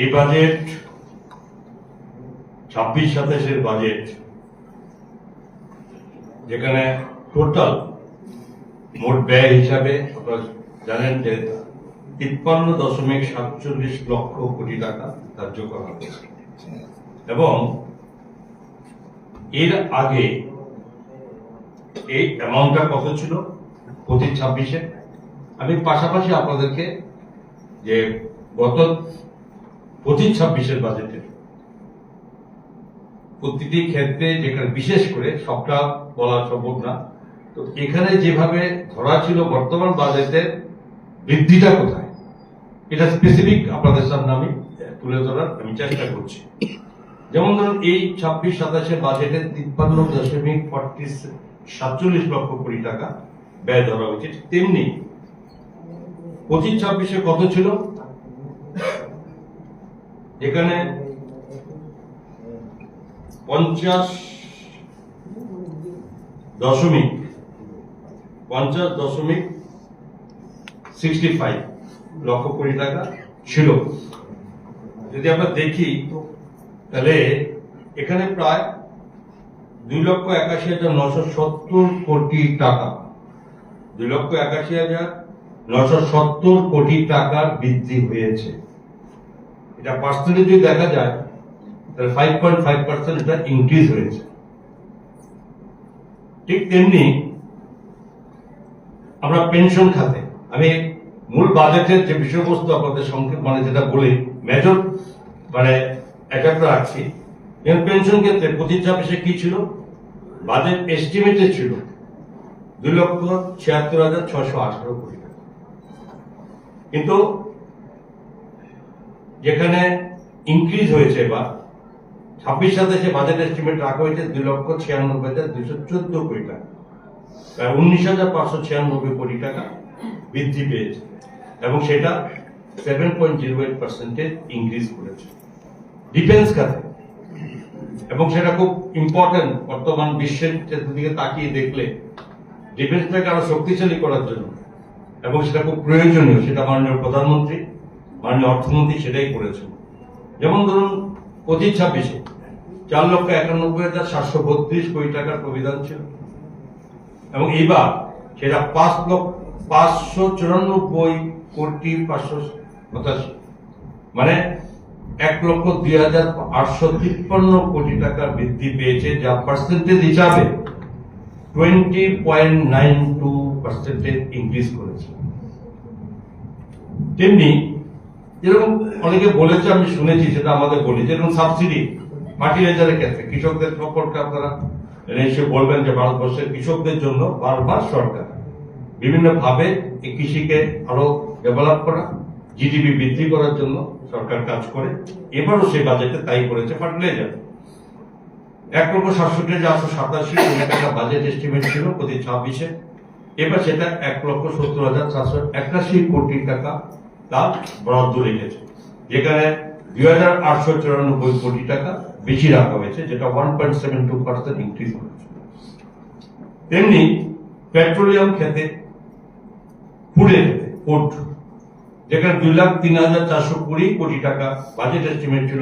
এই বাজেট ছাব্বিশ সাতাশের বাজেট যেখানে টোটাল মোট ব্যয় হিসাবে আপনারা জানেন যে তিপ্পান্ন দশমিক সাতচল্লিশ লক্ষ কোটি টাকা ধার্য করা হয়েছে। এবং এর আগে এই অ্যামাউন্টটা কত ছিল? পঁচিশ ছাব্বিশে। আমি পাশাপাশি আপনাদেরকে যে গত পঁচিশ ছাব্বিশের বাজেটের প্রতিটি ক্ষেত্রে যেখানে বিশেষ করে, সবটা বলা সম্ভব না। তো এখানে যেভাবে ধরা ছিল বর্তমান বাজেটের বৃদ্ধিটা কোথায়? এটা স্পেসিফিক আপনাদের সামনে আমি তুলে ধরার আমি চেষ্টা করছি। যেমন ধরুন, এই ছাব্বিশ, সাতাশের বাজেটে তিপ্পান্ন দশমিক ফর্টি সাতচল্লিশ লক্ষ কোটি টাকা ব্যয় ধরা হয়েছে তেমনি পঁচিশ, ছাব্বিশে কত ছিল? এখানে পঞ্চাশ দশমিক পঞ্চাশ দশমিক সিক্সটি ফাইভ লক্ষ কোটি টাকা ছিল। যদি আমরা দেখি, তাহলে এখানে প্রায় দুই লক্ষ একাশি হাজার নশো সত্তর কোটি টাকা। দুই লক্ষ একাশি হাজার নশো সত্তর কোটি টাকা বৃদ্ধি হয়েছে। এটা পার্সেন্টেজ যদি দেখা যায়, তাহলে ফাইভ পয়েন্ট ফাইভ পার্সেন্ট এটা ইনক্রিজ হয়েছে। ঠিক তেমনি আমরা পেনশন খাতে, আমি মূল বাজেটের যে বিষয়বস্তু আপনাদের সংক্ষেপ মানে যেটা বলি মেজর মানে একাগ্র রাখছি পেনশন ক্ষেত্রে পঁচিশ ছাব্বিশে কি ছিল? বাজেট এস্টিমেটে ছিল দুই লক্ষ ছিয়াত্তর হাজার ছশো আঠারো কোটি টাকা। কিন্তু যেখানে ইনক্রিজ হয়েছে বা ছাব্বিশ সাতাশে বাজেট এস্টিমেট রাখা হয়েছে দুই লক্ষ ছিয়ানব্বই হাজার দুইশো চোদ্দ কোটি টাকা। প্রায় উনিশ হাজার পাঁচশো ছিয়ানব্বই কোটি টাকা বৃদ্ধি পেয়েছে এবং সেটা seven point zero eight percentage increase করেছে। ডিফেন্স খাতে। এবং সেটা খুব ইম্পর্টেন্ট বর্তমান বিশ্বের দিকে তাকিয়ে দেখলে ডিফেন্সটাকে আরও শক্তিশালী করার জন্য এবং সেটা খুব প্রয়োজনীয়, সেটা মাননীয় প্রধানমন্ত্রী মাননীয় অর্থমন্ত্রী সেটাই করেছেন। যেমন ধরুন, পঁচিশ ছাব্বিশে চার লক্ষ একানব্বই হাজার সাতশো বত্রিশ কোটি টাকার প্রবিধান ছিল। এবং এইবার সেটা পাঁচ লক্ষ, পাঁচশো চুরানব্বই কোটি পাঁচশো পঁচাশি মানে এক লক্ষ দুই হাজার আটশো তিপ্পান্ন কোটি টাকা বৃদ্ধি পেয়েছে, যা পার্সেন্টেজ হিসাবে twenty point nine two percentage increase করেছে। তেমনি যেরকম অনেকে বলেছে, আমি শুনেছি, সেটা আমাদের বলি। যেরকম সাবসিডি ফার্টিলাইজারের ক্ষেত্রে কৃষকদের সম্পর্কে আপনারা নিশ্চয়ই বলবেন যে ভারতবর্ষের কৃষকদের জন্য বারবার সরকার বিভিন্ন ভাবে এই কৃষিকে আরও ডেভেলপ করা জিডিপি বৃদ্ধি করার জন্য সরকার কাজ করে। এবারও সেই বাজেটে তাই করেছে ফার্টিলাইজার এক লক্ষ সাতষট্টি হাজার আটশো সাতাশি কোটি টাকা বাজেট এস্টিমেট ছিল প্রতি ছাব্বিশে। এবার সেটা এক লক্ষ সত্তর হাজার সাতশো একাশি কোটি টাকা তার বরাদ্দ রেখেছে। যেখানে দুই হাজার আটশো চুরানব্বই কোটি টাকা বেশি রাখা হয়েছে, যেটা one point seven two percent increase করেছে। তেমনি পেট্রোলিয়াম খেতে ফুডের ফুড যেখানে দুই লাখ তিন হাজার চারশো কুড়ি কোটি টাকা বাজেট এস্টিমেট ছিল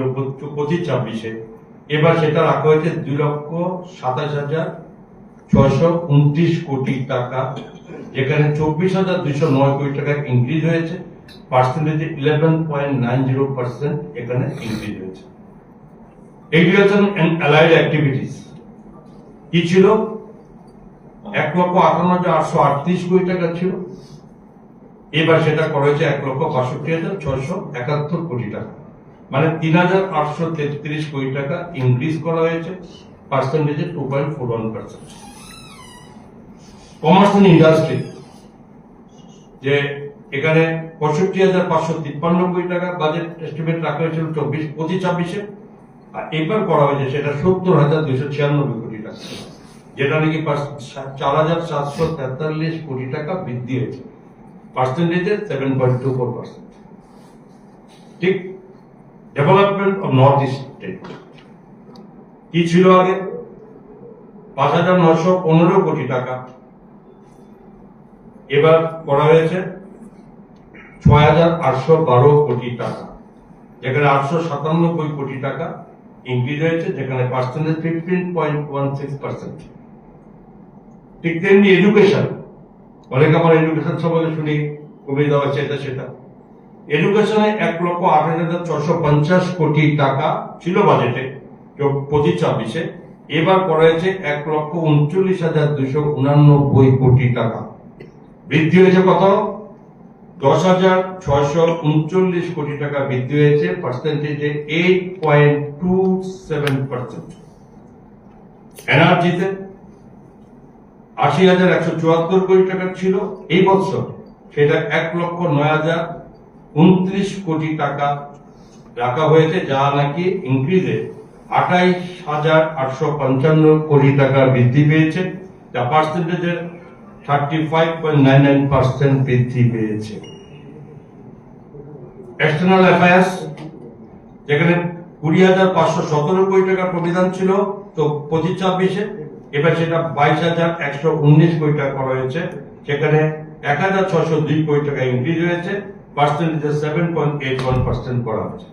পঁচিশ ছাব্বিশে, এবার সেটা রাখা হয়েছে দুই লক্ষ সাতাশ হাজার ছয়শো উনত্রিশ কোটি টাকা, যেখানে চব্বিশ হাজার দুইশো নয় কোটি টাকা ইনক্রিজ হয়েছে। Percentage eleven point nine zero percent এখানে ইনক্রিজ হয়েছে। এগ্রিকালচার অ্যান্ড অ্যালাইড অ্যাক্টিভিটিস কি ছিল? এক লক্ষ আটান্ন হাজার আটশো আটত্রিশ কোটি টাকা ছিল। এবার সেটা করা হয়েছে এক লক্ষ বাষট্টি হাজার ছয়শো একাত্তর কোটি টাকা। মানে তিন হাজার আটশো তেত্রিশ কোটি টাকা ইনক্রিজ করা হয়েছে। পার্সেন্টেজে two point four one percent commerce and industry যে এখানে পঁয়ষট্টি হাজার পাঁচশো তিপ্পান্ন কোটি টাকা বাজেট এস্টিমেট রাখা হয়েছিল চব্বিশ, পঁচিশ, ছাব্বিশে। আর এবার করা হয়েছে সেটা সত্তর হাজার দুইশো ছিয়ানব্বই কোটি টাকা। যেটা নাকি চার হাজার সাতশো তেতাল্লিশ কোটি টাকা বৃদ্ধি হয়েছে। পার্সেন্টেজে seven point two four percent ঠিক? ডেভেলপমেন্ট অফ নর্থ ইস্ট কি ছিল আগে? পাঁচ হাজার নশো পনেরো কোটি টাকা। এবার করা হয়েছে ছয় হাজার আটশো বারো কোটি টাকা, যেখানে আটশো সাতানব্বই কোটি টাকা ইনক্রিজ হয়েছে, যেখানে percentage fifteen point one six percent ঠিক তেমনি এডুকেশন অনেক আমার এডুকেশন সম্বন্ধে শুনি, কমিয়ে দেওয়া হচ্ছে এটা সেটা। এডুকেশনে এক লক্ষ আঠাশ হাজার ছশো পঞ্চাশ কোটি টাকা ছিল বাজেটে পঁচিশ ছাব্বিশে। এবার করা হয়েছে এক লক্ষ উনচল্লিশ হাজার দুশো উনানব্বই কোটি টাকা। বৃদ্ধি হয়েছে কত? দশ হাজার ছয়শো উনচল্লিশ কোটি টাকা বৃদ্ধি হয়েছে পার্সেন্টেজে eight point two seven percent এনার্জিতে আশি হাজার একশো চুয়াত্তর কোটি টাকা ছিল, এই বছর সেটা এক লক্ষ নয় হাজার উনত্রিশ কোটি টাকা রাখা হয়েছে, যা নাকি ইনক্রিজে আঠাইশ হাজার আটশো পঞ্চান্ন কোটি টাকা বৃদ্ধি পেয়েছে। যা পার্সেন্টেজের thirty five point nine nine percent বৃদ্ধি পেয়েছে। এক্সটার্নাল অ্যাফেয়ার্স যেখানে কুড়ি হাজার পাঁচশো সতেরো কোটি টাকার প্রবিধান ছিল, তো পঁচিশ ছাব্বিশে, এবার সেটা বাইশ হাজার একশো উনিশ কোটি টাকা করা হয়েছে সেখানে এক হাজার ছশো দুই কোটি টাকা ইনক্রিজ হয়েছে percentage seven point eight one percent করা হয়েছে।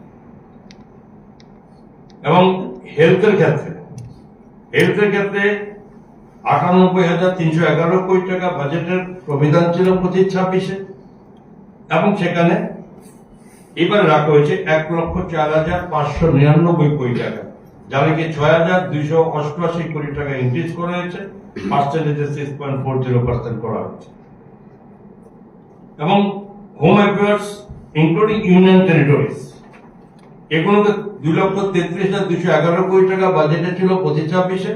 এবং হেলথের ক্ষেত্রে হেলথের ক্ষেত্রে আটানব্বই হাজার তিনশো এগারো কোটি টাকা বাজেটের প্রবিধান ছিল প্রতি ছাব্বিশে। এবং সেখানে এবার রাখা হয়েছে এক লক্ষ চার হাজার পাঁচশো নিরানব্বই কোটি টাকা যা নাকি ছয় হাজার দুইশো অষ্টআশি কোটি টাকা ইনক্রিজ করা হয়েছে। পার্সেন্টেজে six point four zero percent করা হয়েছে। এবং home affairs including union territories এগুলোতে দুই লক্ষ তেত্রিশ হাজার দুশো এগারো কোটি টাকা বাজেটে ছিল পঁচিশ ছাব্বিশে।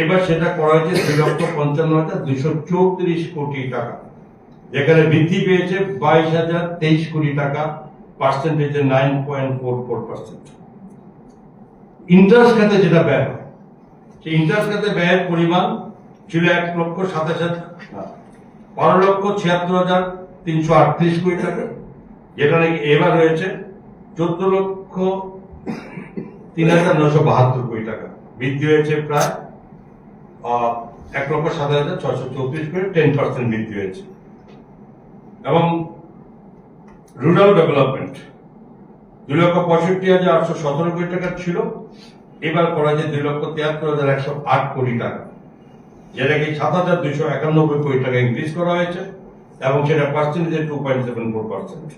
এবার সেটা করা হয়েছে দুই লক্ষ পঞ্চান্ন হাজার দুশো চৌত্রিশ কোটি টাকা। যেখানে বৃদ্ধি পেয়েছে বাইশ হাজার তেইশ কোটি টাকা পার্সেন্টেজে nine point four four percent interest খাতে যেটা ব্যয় হয়, সেই ইন্টারেস্ট খাতে ব্যয়ের পরিমাণ ছিল এক লক্ষ সাতাশ হাজার বারো লক্ষ ছিয়াত্তর হাজার তিনশো আটত্রিশ কোটি টাকা, যেটা নাকি এবার হয়েছে চোদ্দ লক্ষ তিন হাজার নশো বাহাত্তর কোটি টাকা। বৃদ্ধি হয়েছে প্রায় এক লক্ষ সাত হাজার ছশো চৌত্রিশ কোটি টেন পার্সেন্ট বৃদ্ধি হয়েছে। এবং রুরাল ডেভেলপমেন্ট দুই লক্ষ পঁয়ষট্টি হাজার আটশো সতেরো কোটি টাকা ছিল। এবার করা যায় দুই লক্ষ তিয়াত্তর হাজার একশো আট কোটি টাকা। যেটাকে সাত হাজার দুইশো একানব্বই কোটি টাকা ইনক্রিজ করা হয়েছে এবং সেটা পার্সেন্টেজে two point seven four percent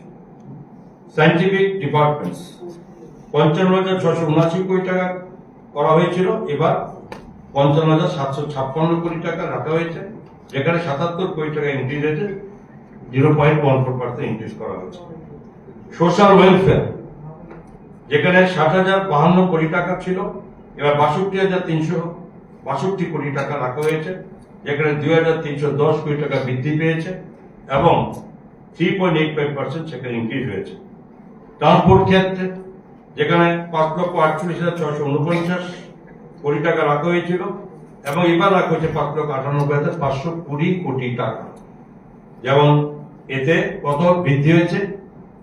scientific departments পঞ্চান্ন হাজার ছশো উনআশি কোটি টাকা করা হয়েছিল। এবার পঞ্চান্ন হাজার সাতশো ছাপ্পান্ন কোটি টাকা রাখা হয়েছে, যেখানে সাতাত্তর কোটি টাকা ইনক্রিজ হয়েছে zero point one four percent increase করা হয়েছে। সোশ্যাল ওয়েলফেয়ার যেখানে ষাট হাজার বাহান্ন কোটি টাকা ছিল, এবার বাষট্টি হাজার তিনশো বাষট্টি কোটি টাকা রাখা হয়েছে, যেখানে দুই হাজার তিনশো দশ কোটি টাকা বৃদ্ধি পেয়েছে, এবং three point eight five percent সেখানে ইনক্রিজ হয়েছে। ট্রান্সপোর্ট ক্ষেত্রে, যেখানে পাঁচ লক্ষ আটচল্লিশ হাজার ছশো উনপঞ্চাশ কোটি টাকা রাখা হয়েছিল, এবং এবার রাখা হয়েছে পাঁচ লক্ষ আটানব্বই হাজার পাঁচশো কুড়ি কোটি টাকা। যেমন এতে কত বৃদ্ধি হয়েছে?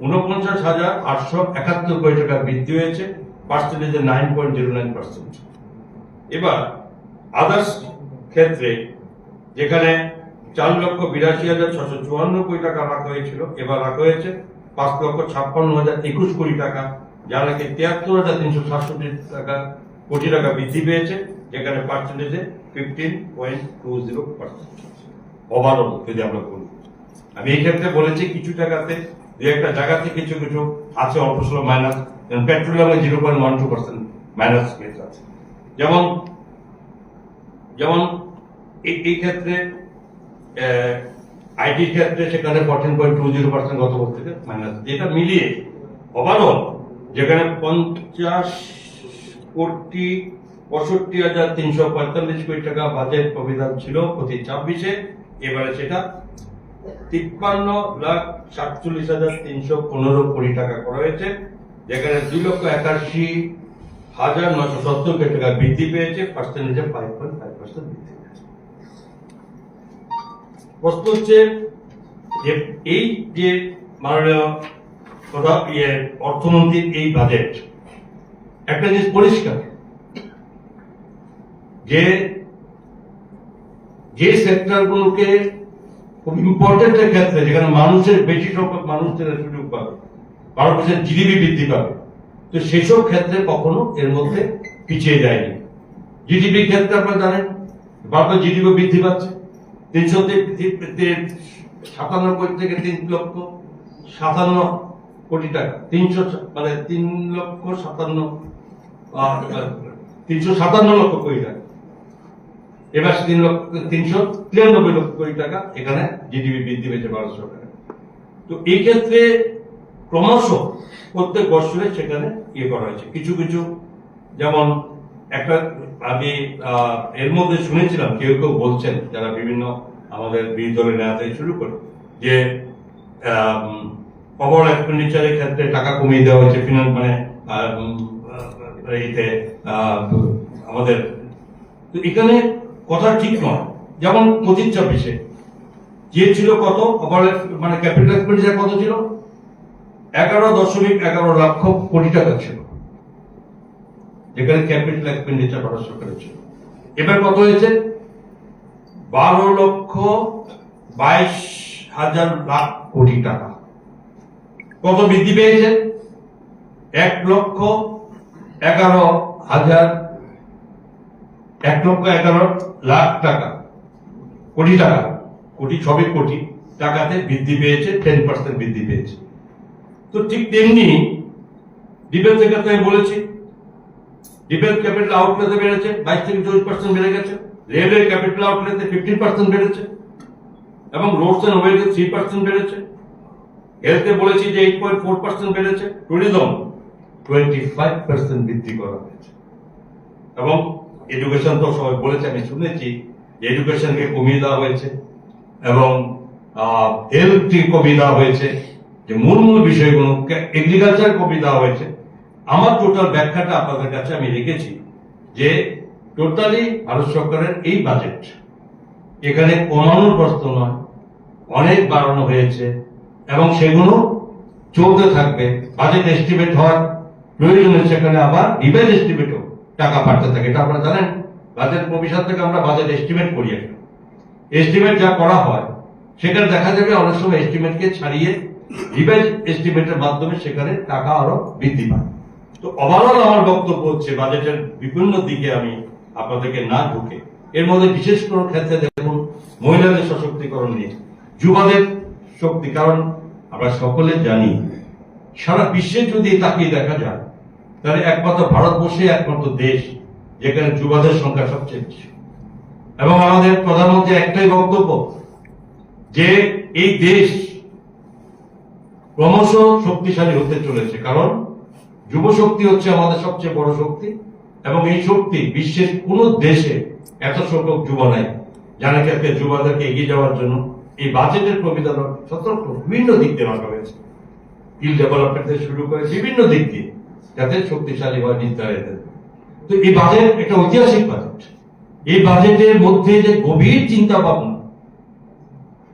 উনপঞ্চাশ হাজার আটশো একাত্তর কোটি টাকা বৃদ্ধি হয়েছে পার্সেন্টেজে nine point zero nine percent এবার আদার্স ক্ষেত্রে, যেখানে চার লক্ষ বিরাশি হাজার ছশো চুয়ান্ন কোটি টাকা রাখা হয়েছিল, এবার রাখা হয়েছে পাঁচ লক্ষ ছাপ্পান্ন হাজার একুশ কোটি টাকা যা নাকি তিয়াত্তর হাজার তিনশো সাতষট্টি টাকা কোটি টাকা বৃদ্ধি পেয়েছে, যেখানে পার্সেন্টেজে fifteen point two zero percent overall যদি আমরা বলি। আমি এই ক্ষেত্রে বলেছি কিছু জায়গাতে দু একটা জায়গাতে কিছু কিছু আছে, অল্প স্বল্প minus পেট্রোলিয়ামে zero point one two percent minus case আছে। যেমন যেমন এই ক্ষেত্রে আইটি ক্ষেত্রে সেখানে fourteen point two zero percent গত বছর থেকে মাইনাস যেটা মিলিয়ে ওভারঅল যেখানে পঞ্চাশ কোটি পঁয়ষট্টি হাজার তিনশো পঁয়তাল্লিশ কোটি টাকা বাজেট প্রবিধান ছিল প্রতি ছাব্বিশে। এবারে সেটা তিপ্পান্ন লাখ সাতচল্লিশ হাজার তিনশো পনেরো কোটি টাকা করা হয়েছে, যেখানে দুই লক্ষ একাশি হাজার নশো সত্তর কোটি টাকা বৃদ্ধি পেয়েছে পার্সেন্টেজে ফাইভ পয়েন্ট ফাইভ পার্সেন্ট বৃদ্ধি পেয়েছে। প্রশ্ন হচ্ছে যে এই যে মাননীয় প্রধান ইয়ে অর্থমন্ত্রীর এই বাজেট একটা জিনিস পরিষ্কার। যে যে সেক্টরগুলোকে খুব ইম্পর্টেন্ট ক্ষেত্রে, যেখানে মানুষের বেশি সংখ্যক মানুষ তারা সুযোগ পাবে বারো পার্সেন্ট জিডিপি বৃদ্ধি পাবে, তো সেসব ক্ষেত্রে কখনো এর মধ্যে পিছিয়ে যায়নি। জিডিপি ক্ষেত্রে আপনারা জানেন বারবার জিডিপি বৃদ্ধি পাচ্ছে। তিনশো সাতানব্বই থেকে তিন লক্ষ সাতান্ন কোটি টাকা। তিনশো মানে তিন লক্ষ সাতান্ন তিনশো সাতান্ন লক্ষ কোটি টাকা। এবার তিন লক্ষ, তিনশো তিরানব্বই লক্ষ কোটি টাকা এখানে জিডিপি বৃদ্ধি পেয়েছে ভারত সরকারের। তো এই ক্ষেত্রে ক্রমশ প্রত্যেক বছরে সেখানে ইয়ে করা হয়েছে। কিছু কিছু, যেমন একটা আমি এর মধ্যে শুনেছিলাম, কেউ কেউ বলছেন, যারা বিভিন্ন আমাদের বিরোধী দলের নেতা শুরু করে, যে ওভারঅল এক্সপেন্ডিচারের ক্ষেত্রে টাকা কমিয়ে দেওয়া হয়েছে ফিনান্স মানে এইতে আমাদের এখানে কথা ঠিক নয়। যেমন পঁচিশ ছাব্বিশে। যে ছিল কত? ওভারঅল মানে ক্যাপিটাল এক্সপেন্ডিচার কত ছিল? এগারো দশমিক এগারো লক্ষ কোটি টাকা ছিল। যেখানে ক্যাপিটাল এক্সপেন্ডিচার ভারত সরকারের ছিল। এবার কত হয়েছে? বারো লক্ষ বাইশ হাজার লাখ কোটি টাকা। কত বৃদ্ধি পেয়েছে? এক লক্ষ এগারো হাজার এক লক্ষ এগারো লাখ টাকা, কোটি টাকা, কোটি সবই কোটি টাকাতে বৃদ্ধি পেয়েছে টেন পার্সেন্ট বৃদ্ধি পেয়েছে। তো ঠিক তেমনি ডিফেন্স ক্ষেত্রে আমি বলেছি ডিফেন্স ক্যাপিটাল আউটলেতে বেড়েছে, বাইশ থেকে চল্লিশ পার্সেন্ট বেড়ে গেছে রেলের ক্যাপিটাল আউটলেতে ফিফটিন পার্সেন্ট বেড়েছে, এবং রোডস এন্ড ওয়েজে থ্রি পার্সেন্ট বেড়েছে। হেলথে বলেছি যে এইট পয়েন্ট ফোর পার্সেন্ট বেড়েছে ট্যুরিজম টোয়েন্টি ফাইভ পার্সেন্ট বৃদ্ধি করা হয়েছে। এবং এডুকেশন তো সবাই বলেছে, আমি শুনেছি যে এডুকেশনকে কমিয়ে দেওয়া হয়েছে এবং হেলথকে কমিয়ে দেওয়া হয়েছে, যে মূল মূল বিষয়গুলো এগ্রিকালচার কমিয়ে দেওয়া হয়েছে। আমার টোটাল ব্যাখ্যাটা আপনাদের কাছে আমি রেখেছি যে টোটালি ভারত সরকারের এই বাজেট এখানে কমানোর প্রশ্ন নয়, অনেক বাড়ানো হয়েছে এবং সেগুলো চলতে থাকবে। বাজেট এস্টিমেট হওয়ার প্রয়োজনে সেখানে আবার রিভাইজ এস্টিমেটও টাকা পাঠাতে থাকে। এটা আপনারা জানেন বাজেট প্রবিশাল থেকে আমরা বাজেট এস্টিমেট করি একটা। এস্টিমেট যা করা হয়, সেখানে দেখা যাবে অনেক সময় এস্টিমেটকে ছাড়িয়ে রিভাইজ এস্টিমেটের মাধ্যমে সেখানে টাকা আরও বৃদ্ধি পায়। তো ওভারঅল আমার বক্তব্য হচ্ছে বাজেটের বিভিন্ন দিকে আমি আপনাদেরকে না ঢুকে, এর মধ্যে বিশেষ কোনো ক্ষেত্রে দেখুন, মহিলাদের সশক্তিকরণ নিয়ে, যুবাদের শক্তি, কারণ আমরা সকলে জানি সারা বিশ্বে যদি তাকিয়ে দেখা যায়, তাহলে একমাত্র ভারতবর্ষে একমাত্র দেশ, যেখানে যুবাদের সংখ্যা সবচেয়ে বেশি। এবং আমাদের প্রধানমন্ত্রী একটাই বক্তব্য, যে এই দেশ ক্রমশ শক্তিশালী হতে চলেছে। কারণ যুব শক্তি হচ্ছে আমাদের সবচেয়ে বড় শক্তি, এবং এই শক্তি বিশ্বের কোন দেশে এত সংখ্যক যুব নাই, যারা যুবাদেরকে এগিয়ে যাওয়ার জন্য এই বাজেটের প্রবিধান সতর্ক, বিভিন্ন দিক দিয়ে রাখা হয়েছে। স্কিল ডেভেলপমেন্ট থেকে শুরু করে বিভিন্ন দিক দিয়ে যাতে শক্তিশালী হয় নির্ধারিত। তো এই বাজেট একটা ঐতিহাসিক বাজেট এই বাজেটের মধ্যে যে গভীর চিন্তা ভাবনা,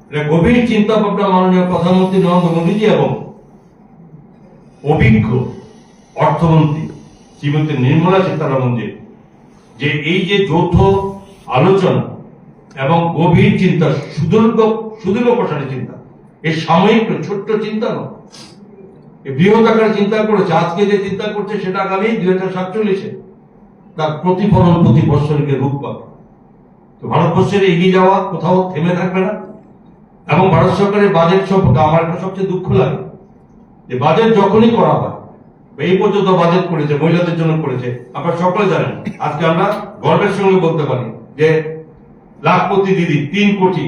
এটা গভীর চিন্তা ভাবনা মাননীয় প্রধানমন্ত্রী নরেন্দ্র মোদীজি এবং অভিজ্ঞ অর্থমন্ত্রী শ্রীমতী নির্মলা সীতারামনজি যে এই যে যৌথ আলোচনা এবং গভীর চিন্তা, সুদীর্ঘ সুদীর্ঘ প্রসারী চিন্তা, এই সাময়িক ছোট্ট চিন্তা নয় বৃহৎ আকারে চিন্তা করেছে, আজকে যে চিন্তা করছে সেটা আগামী দুই হাজার সাতচল্লিশে তার প্রতিফলন প্রতি বৎসরকে রূপ পাবে। তো ভারতবর্ষের এগিয়ে যাওয়া কোথাও থেমে থাকবে না। এবং ভারত সরকারের বাজেট সম্পর্কে আমার একটা সবচেয়ে দুঃখ লাগে যে বাজেট যখনই করা হয়, এই পর্যন্ত বাজেট করেছে, মহিলাদের জন্য করেছে, আপনারা সকলে জানেন, আজকে আমরা গর্বের সঙ্গে বলতে পারি যে লাখপতি দিদি, তিন কোটি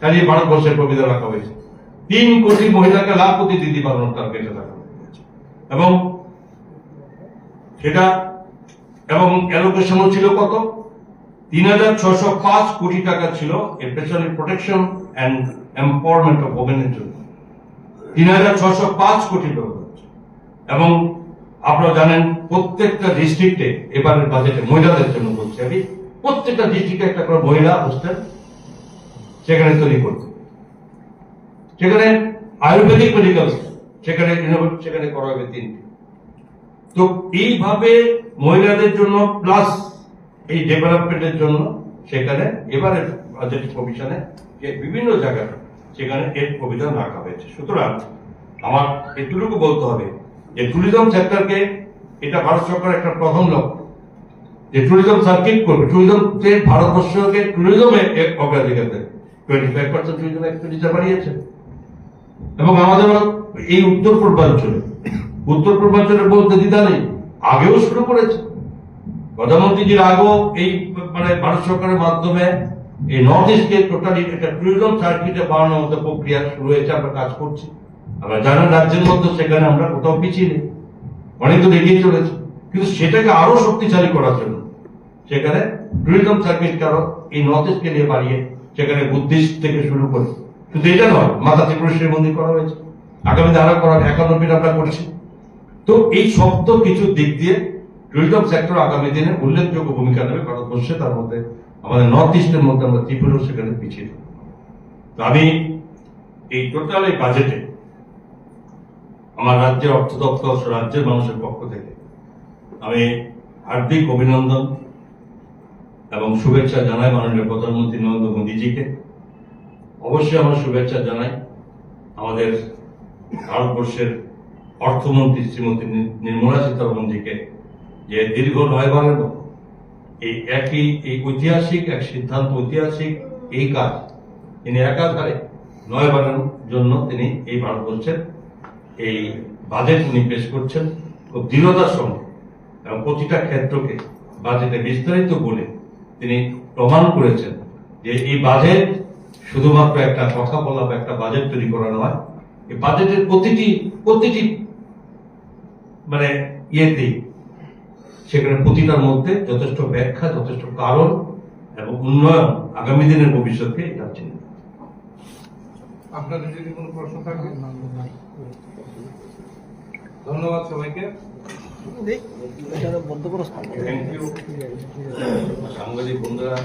খালি ভারতবর্ষের প্রবিধা রাখা হয়েছে। তিন কোটি মহিলাকে লাখপতি দিদি বানানোর রাখা হয়েছে এবং সেটা এবং অ্যালোকেশনও ছিল কত? তিন হাজার ছশো পাঁচ কোটি টাকা ছিল specially protection and empowerment of ওমেনের জন্য। তিন হাজার ছশো পাঁচ কোটি টাকা। এবং আপনারা জানেন প্রত্যেকটা ডিস্ট্রিক্টে এবারের বাজেটে মহিলাদের জন্য বলছি আমি, প্রত্যেকটা ডিস্ট্রিক্টে একটা করে মহিলা হোস্টেল সেখানে তৈরি করতে সেখানে আয়ুর্বেদিক মেডিকেল সেখানে সেখানে করা হবে তিনটি। তো এইভাবে মহিলাদের জন্য প্লাস এই ডেভেলপমেন্টের জন্য সেখানে এবারে বাজেট কমিশনে যে বিভিন্ন জায়গায় সেখানে এর প্রবিধান রাখা হয়েছে। সুতরাং আমার এটুকু বলতে হবে যে ট্যুরিজম সেক্টরকে এটা ভারত সরকারের একটা প্রথম লক্ষ্য। যে ট্যুরিজম সার্কিট করবে ট্যুরিজম ভারতবর্ষকে ট্যুরিজমে অগ্রাধিকার দেবে। Twenty five percent tourism expenditure বাড়িয়েছে। এবং আমাদের এই উত্তর পূর্বাঞ্চলে, উত্তর পূর্বাঞ্চলের বলতে দ্বিধা নেই, আগেও শুরু করেছে। প্রধানমন্ত্রীজির আগেও এই মানে ভারত সরকারের মাধ্যমে এই নর্থ ইস্টকে টোটালি একটা ট্যুরিজম সার্কিটে বানানোর মতো প্রক্রিয়া শুরু হয়েছে, আমরা কাজ করছি। আমরা জানেন রাজ্যের মধ্যে সেখানে আমরা কোথাও পিছিয়ে নেই। অনেক দূর এগিয়ে চলেছে। কিন্তু সেটাকে আরও শক্তিশালী করার জন্য সেখানে ট্যুরিজম সার্কিটকে আরও এই নর্থ ইস্টকে নিয়ে বাড়িয়ে সেখানে বুদ্ধিস্ট থেকে শুরু করে শুধু এটা নয় মাতা ত্রিপুরেশ্বরী মন্দির করা হয়েছে। আগামী আরও করার একানব্বই আমরা করছি। তো এই শব্দ কিছু দিক দিয়ে টুরিজম সেক্টর আগামী দিনে উল্লেখযোগ্য ভূমিকা নেবে ভারতবর্ষে তার মধ্যে আমাদের নর্থ ইস্টের মধ্যে আমরা ত্রিপুরাও সেখানে পিছিয়ে। তো আমি এই টোটাল এই বাজেটে আমার রাজ্যের অর্থ দপ্তর রাজ্যের মানুষের পক্ষ থেকে আমি হার্দিক অভিনন্দন এবং শুভেচ্ছা জানাই মাননীয় প্রধানমন্ত্রী নরেন্দ্র মোদীজিকে। অবশ্যই আমার শুভেচ্ছা জানাই আমাদের ভারতবর্ষের অর্থমন্ত্রী শ্রীমতী নির্মলা সীতারমনজিকে যে দীর্ঘ নয়বারের মতো এই একই, এই ঐতিহাসিক, এক সিদ্ধান্ত ঐতিহাসিক, এই কাজ, তিনি একাধারে নয়বারের জন্য তিনি এই ভারতবর্ষের এই বাজেট উনি পেশ করছেন খুব দৃঢ়তার সঙ্গে এবং প্রতিটা ক্ষেত্রকে বাজেটে বিস্তারিত বলে তিনি প্রমাণ করেছেন যে এই বাজেট শুধুমাত্র একটা কথা বলা বা একটা বাজেট তৈরি করা নয়। এই বাজেটের প্রতিটি প্রতিটি মানে ইয়েতেই সেখানে প্রতিটার মধ্যে যথেষ্ট ব্যাখ্যা যথেষ্ট কারণ এবং উন্নয়ন আগামী দিনের ভবিষ্যতে এটা চিন্তা আপনাদের যদি কোনো প্রশ্ন থাকে? ধন্যবাদ সবাইকে। থ্যাংক ইউ সাংবাদিক বন্ধুরা